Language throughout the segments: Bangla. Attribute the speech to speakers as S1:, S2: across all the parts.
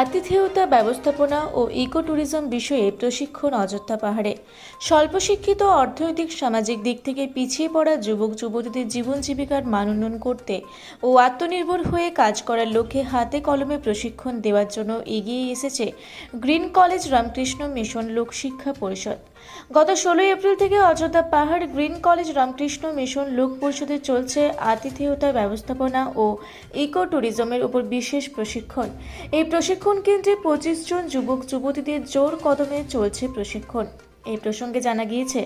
S1: আতিথেয়তা ব্যবস্থাপনা ও ইকো ট্যুরিজম বিষয়ে প্রশিক্ষণ অযোধ্যা পাহাড়ে। স্বল্প শিক্ষিত অর্থনৈতিক সামাজিক দিক থেকে পিছিয়ে পড়া যুবক, যুবতীদের জীবন জীবিকার মান উন্নয়ন করতে ও আত্মনির্ভর হয়ে কাজ করার লক্ষ্যে হাতে কলমে প্রশিক্ষণ দেওয়ার জন্য এগিয়ে এসেছে green college Ramakrishna mission Lokashiksha Parishad. গত ষোলোই এপ্রিল থেকে অযোধ্যা পাহাড় গ্রিন কলেজ রামকৃষ্ণ মিশন লোক পরিষদে চলছে আতিথেয়তা ব্যবস্থাপনা ও ইকো ট্যুরিজমের উপর বিশেষ প্রশিক্ষণ। এই প্রশিক্ষণ কেন্দ্রে পঁচিশ জন যুবক যুবতীদের জোর কদমে চলছে প্রশিক্ষণ। এই প্রসঙ্গে জানা গিয়েছে,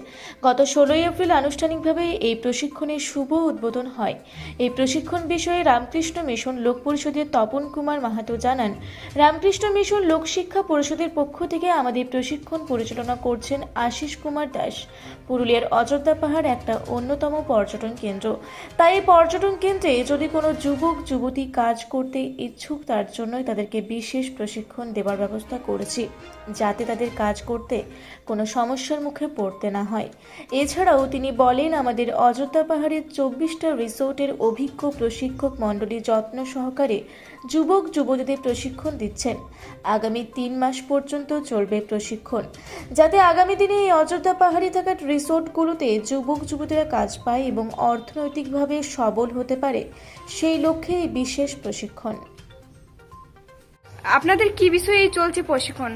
S1: গত ষোলোই এপ্রিল আনুষ্ঠানিকভাবে এই প্রশিক্ষণের শুভ উদ্বোধন হয়। এই প্রশিক্ষণ বিষয়ে রামকৃষ্ণ মিশন লোক পরিষদের তপন কুমার মাহাতো জানান, রামকৃষ্ণ মিশন লোকশিক্ষা পরিষদের পক্ষ থেকে আমাদের প্রশিক্ষণ পরিচালনা করছেন আশিস কুমার দাস। পুরুলিয়ার অযোধ্যা পাহাড় একটা অন্যতম পর্যটন কেন্দ্র। তাই এই পর্যটন কেন্দ্রে যদি কোনো যুবক, যুবতী কাজ করতে ইচ্ছুক, তার জন্যই তাদেরকে বিশেষ প্রশিক্ষণ দেওয়ার ব্যবস্থা করেছি। যাতে তাদের কাজ করতে কোনো সমস্যার মুখে পড়তে না হয়। এছাড়াও তিনি বলেন, আমাদের অযোধ্যা পাহাড়ের চব্বিশটা রিসোর্টের অভিজ্ঞ প্রশিক্ষক মণ্ডলী যত্ন সহকারে যুবক যুবতীদের প্রশিক্ষণ দিচ্ছেন। আগামী তিন মাস পর্যন্ত চলবে প্রশিক্ষণ। যাতে আগামী দিনে এই অযোধ্যা পাহাড়ে থাকা রিসোর্টগুলোতে যুবক যুবতীরা কাজ পায় এবং অর্থনৈতিকভাবে সবল হতে পারে, সেই লক্ষ্যে এই বিশেষ প্রশিক্ষণ।
S2: আপনাদের কি বিষয়ে চলছে প্রশিক্ষণ?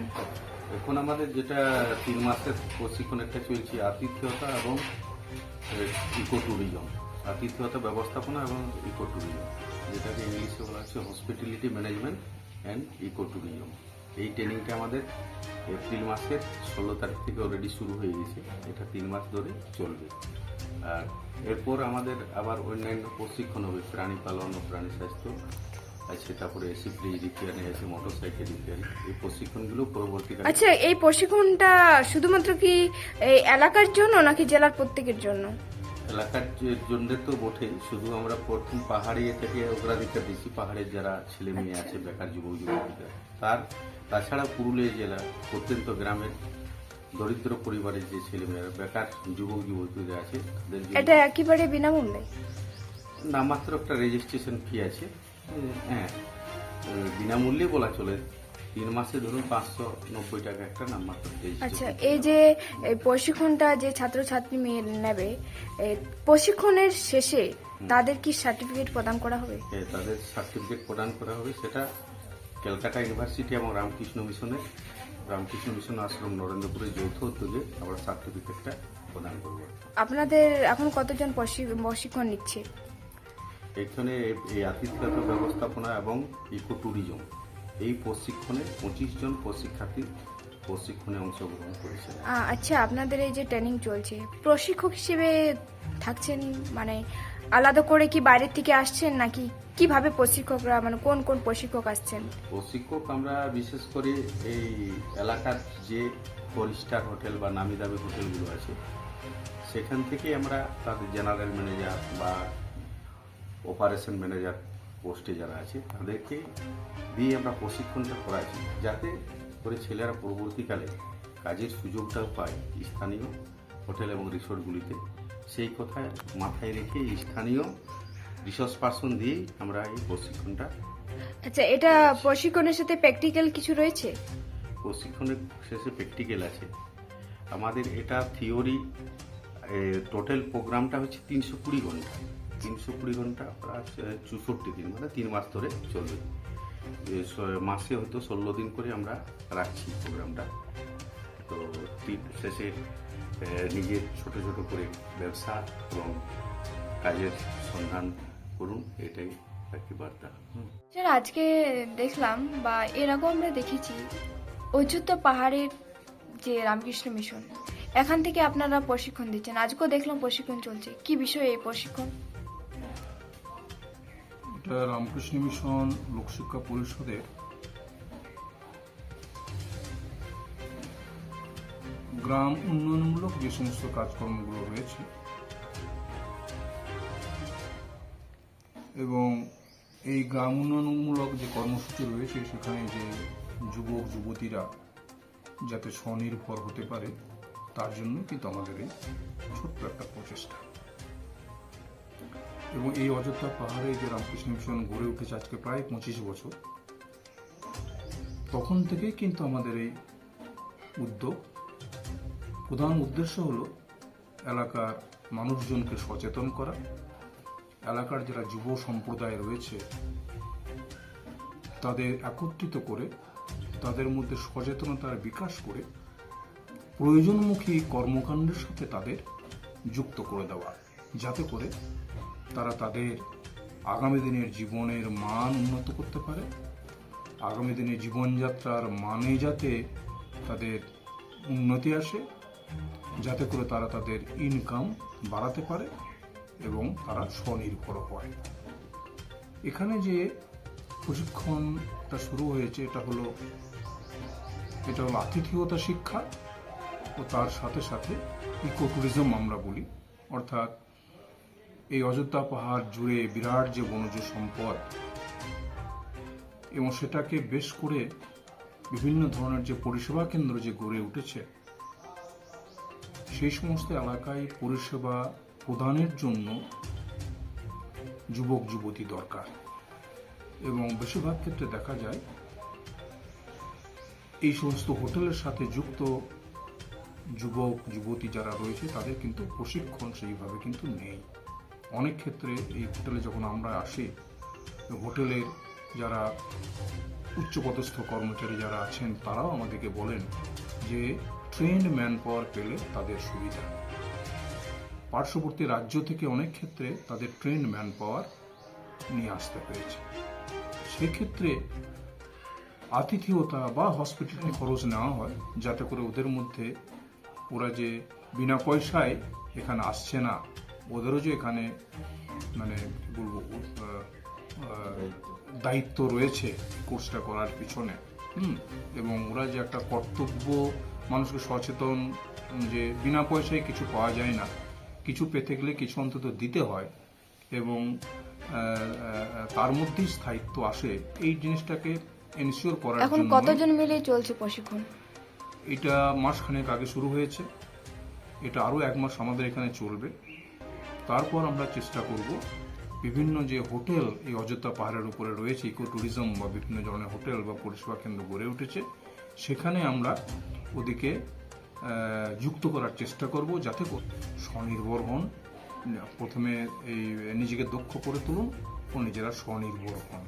S3: এখন আমাদের যেটা তিন মাসের প্রশিক্ষণ একটা চলছে আতিথেয়তা এবং ইকো ট্যুরিজম আতিথেয়তা ব্যবস্থাপনা এবং ইকো ট্যুরিজম যেটাকে ইংলিশে বলা হচ্ছে hospitality management and eco tourism এই ট্রেনিংটা আমাদের এপ্রিল মাসের ষোলো তারিখ থেকে অলরেডি শুরু হয়ে গেছে। এটা তিন মাস ধরে চলবে। আর এরপর আমাদের আবার অন্যান্য প্রশিক্ষণ হবে, প্রাণী পালন ও প্রাণী স্বাস্থ্য। আছে তারপরে এসি ফ্রিজ রিপেয়ারিং আছে মোটর সাইকেল রিপেয়ারিং এই প্রশিক্ষণগুলো পরবর্তীকালে
S2: আচ্ছা এই প্রশিক্ষণটা শুধুমাত্র কি এই এলাকার জন্য নাকি জেলার প্রত্যেকের জন্য?
S3: এলাকার জন্য তো বটেই শুধু আমরা প্রথম পাহাড়ি থেকে অগ্রাধিকার দিচ্ছি পাহাড়ের যারা ছেলে মেয়ে আছে বেকার যুবক যুবতীরা। তার তাছাড়া পুরুলিয়া জেলা প্রত্যন্ত গ্রামের দরিদ্র পরিবারের যে ছেলে মেয়েরা বেকার যুবক যুবতীরা আছে তাদের
S2: এটা একেবারে বিনামূল্যে?
S3: নামমাত্র একটা রেজিস্ট্রেশন ফি আছে। হ্যাঁ বিনামূল্যে বলা চলে। তিন মাসে ধরুন পাঁচশো নব্বই টাকা একটা নামমাত্র
S2: আচ্ছা এই যে প্রশিক্ষণটা যে ছাত্রছাত্রী মেয়ে নেবে প্রশিক্ষণের শেষে তাদের কি সার্টিফিকেট প্রদান করা হবে?
S3: এ, তাদের সার্টিফিকেট প্রদান করা হবে। সেটা ক্যালকাটা ইউনিভার্সিটি এবং রামকৃষ্ণ মিশনের রামকৃষ্ণ মিশন আশ্রম নরেন্দ্রপুরের যৌথ উদ্যোগে আমরা সার্টিফিকেটটা প্রদান করব।
S2: আপনাদের এখন কতজন প্রশি- প্রশিক্ষণ নিচ্ছে?
S3: এখানে এই আতিথ্যতা ব্যবস্থাপনা এবং ইকো ট্যুরিজম এই প্রশিক্ষণে পঁচিশ জন প্রশিক্ষার্থী প্রশিক্ষণে অংশগ্রহণ করেছে
S2: আচ্ছা আপনাদের এই যে ট্রেনিং চলছে প্রশিক্ষক হিসেবে থাকছেন মানে আলাদা করে কি বাইরের থেকে আসছেন নাকি কীভাবে প্রশিক্ষকরা মানে কোন কোন প্রশিক্ষক আসছেন?
S3: প্রশিক্ষক আমরা বিশেষ করে এই এলাকার যে ফোর স্টার হোটেল বা নামি দামি হোটেলগুলো আছে সেখান থেকে আমরা তাদের জেনারেল ম্যানেজার বা অপারেশন ম্যানেজার পোস্টে যারা আছে তাদেরকে দিয়ে আমরা প্রশিক্ষণটা করাচ্ছি যাতে করে ছেলেরা পরবর্তীকালে কাজের সুযোগটাও পায় স্থানীয় হোটেল এবং রিসোর্টগুলিতে। সেই কথা মাথায় রেখে স্থানীয় রিসোর্স পার্সন দিয়েই আমরা এই প্রশিক্ষণটা
S2: আচ্ছা এটা প্রশিক্ষণের সাথে প্র্যাকটিক্যাল কিছু রয়েছে?
S3: প্রশিক্ষণের শেষে প্র্যাকটিক্যাল আছে। আমাদের এটা থিওরি টোটাল প্রোগ্রামটা হচ্ছে তিনশো কুড়ি ঘণ্টা। তিনশো কুড়ি ঘণ্টা, প্রায় চৌষট্টি দিন মানে তিন মাস ধরে চলবে। মাসে হয়তো ষোলো দিন করে আমরা রাখছি প্রোগ্রামটা তো শেষে নিজের ছোট ছোট করে ব্যবসা এবং কাজের সন্ধান করুন, এটাই কি বার্তা।
S2: স্যার, আজকে দেখলাম বা এর আগেও আমরা দেখেছি অযোধ্যা পাহাড়ের যে রামকৃষ্ণ মিশন, এখান থেকে আপনারা প্রশিক্ষণ দিচ্ছেন। আজকেও দেখলাম প্রশিক্ষণ চলছে। কি বিষয়ে এই প্রশিক্ষণ?
S4: এটা রামকৃষ্ণ মিশন লোকশিক্ষা পরিষদের গ্রাম উন্নয়নমূলক যে সমস্ত কাজকর্মগুলো রয়েছে এবং এই গ্রাম উন্নয়নমূলক যে কর্মসূচি রয়েছে, সেখানে যে যুবক, যুবতীরা যাতে স্বনির্ভর হতে পারে, তার জন্য কিন্তু আমাদের এই ছোট্ট একটা প্রচেষ্টা। এবং এই অযোধ্যা পাহাড়ে যে রামকৃষ্ণ মিশন গড়ে উঠেছে আজকে প্রায় পঁচিশ বছর, তখন থেকেই কিন্তু আমাদের এই উদ্যোগ। প্রধান উদ্দেশ্য হলো এলাকার মানুষজনকে সচেতন করা। এলাকার যারা যুব সম্প্রদায় রয়েছে, তাদের একত্রিত করে, তাদের মধ্যে সচেতনতার বিকাশ করে প্রয়োজনমুখী কর্মকাণ্ডের সাথে তাদের যুক্ত করে দেওয়া। যাতে করে তারা তাদের আগামী দিনের জীবনের মান উন্নত করতে পারে। আগামী দিনে জীবনযাত্রার মানে যাতে তাদের উন্নতি আসে, যাতে করে তারা তাদের ইনকাম বাড়াতে পারে এবং তারা স্বনির্ভর হয়। এখানে যে প্রশিক্ষণটা শুরু হয়েছে, এটা হলো এটা হলো আতিথেয়তা শিক্ষা ও তার সাথে সাথে ইকো ট্যুরিজম আমরা বলি। অর্থাৎ এই অযোধ্যা পাহাড় জুড়ে বিরাট যে বনজ সম্পদ, এবং সেটাকে বেশ করে বিভিন্ন ধরনের যে পরিষেবা কেন্দ্র যে গড়ে উঠেছে, সেই সমস্ত এলাকায় পরিষেবা প্রদানের জন্য যুবক, যুবতী দরকার। এবং বেশিরভাগ ক্ষেত্রে দেখা যায়, এই সমস্ত হোটেলের সাথে যুক্ত যুবক, যুবতী যারা রয়েছে, তাদের কিন্তু প্রশিক্ষণ সেইভাবে কিন্তু নেই। অনেক ক্ষেত্রে এই হোটেলে যখন আমরা আসি হোটেলের যারা উচ্চপদস্থ কর্মচারী যারা আছেন, তারাও আমাদেরকে বলেন যে ট্রেন্ড ম্যান পাওয়ার পেলে তাদের সুবিধা। পার্শ্ববর্তী রাজ্য থেকে অনেক ক্ষেত্রে তাদের ট্রেন্ড ম্যান পাওয়ার নিয়ে আসতে পেরেছে সেক্ষেত্রে আতিথেয়তা বা হসপিটালে খরচ নেওয়া হয়, যাতে করে ওদের মধ্যে ওরা যে বিনা পয়সায় এখানে আসছে না ওদেরও যে এখানে মানে কি বলব দায়িত্ব রয়েছে কোর্সটা করার পিছনে হুম? এবং ওরা যে একটা কর্তব্য মানুষকে সচেতন যে বিনা পয়সায় কিছু পাওয়া যায় না কিছু পেতে গেলে কিছু অন্তত দিতে হয় এবং তার মধ্যেই স্থায়িত্ব আসে এই জিনিসটাকে এনশিওর করার
S2: এখন কতজন মিলে চলছে প্রশিক্ষণ?
S4: এটা মাসখানেক আগে শুরু হয়েছে এটা আরও এক মাস আমাদের এখানে চলবে। তারপর আমরা চেষ্টা করব বিভিন্ন যে হোটেল এই অযোধ্যা পাহাড়ের উপরে রয়েছে ইকো ট্যুরিজম বা বিভিন্ন ধরনের হোটেল বা পরিষেবা কেন্দ্র গড়ে উঠেছে, সেখানে আমরা ওদিকে যুক্ত করার চেষ্টা করব যাতে স্বনির্ভর হন। প্রথমে এই, নিজেকে দক্ষ করে তুলুন ও নিজেরা স্বনির্ভর হন।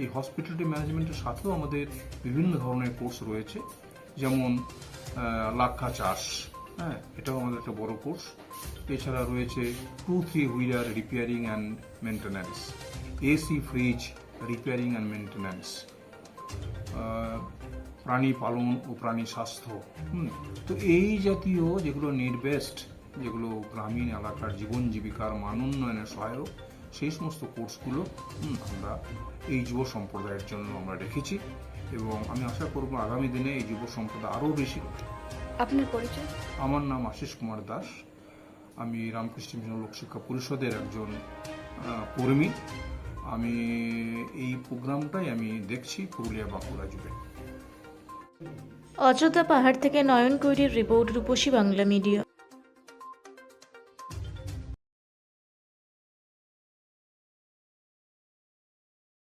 S4: এই হসপিটালিটি ম্যানেজমেন্টের সাথেও আমাদের বিভিন্ন ধরনের কোর্স রয়েছে, যেমন লাক্ষা চাষ হ্যাঁ এটাও আমাদের একটা বড় কোর্স এছাড়া রয়েছে two three wheeler repairing and maintenance AC fridge repairing and maintenance প্রাণী পালন ও প্রাণী স্বাস্থ্য হুম, তো এই জাতীয় যেগুলো নির্বেস্ট যেগুলো গ্রামীণ এলাকার জীবন জীবিকার মান উন্নয়নে সহায়ক সেই সমস্ত কোর্সগুলো আমরা এই যুব সম্প্রদায়ের জন্য আমরা রেখেছি এবং আমি আশা করব আগামী দিনে এই যুব সম্প্রদায় আরও বেশি।
S2: আপনার পরিচয়?
S4: আমার নাম আশিস কুমার দাস। আমি রামকৃষ্ণ মিশন লোকশিক্ষা পরিষদের একজন আহ, কর্মী। আমি এই প্রোগ্রামটাই আমি দেখছি পুরুলিয়া বাঁকুড়া জুড়ে।
S1: অযোধ্যা পাহাড় থেকে নয়ন কৈরির রিপোর্ট রূপসী বাংলা মিডিয়া।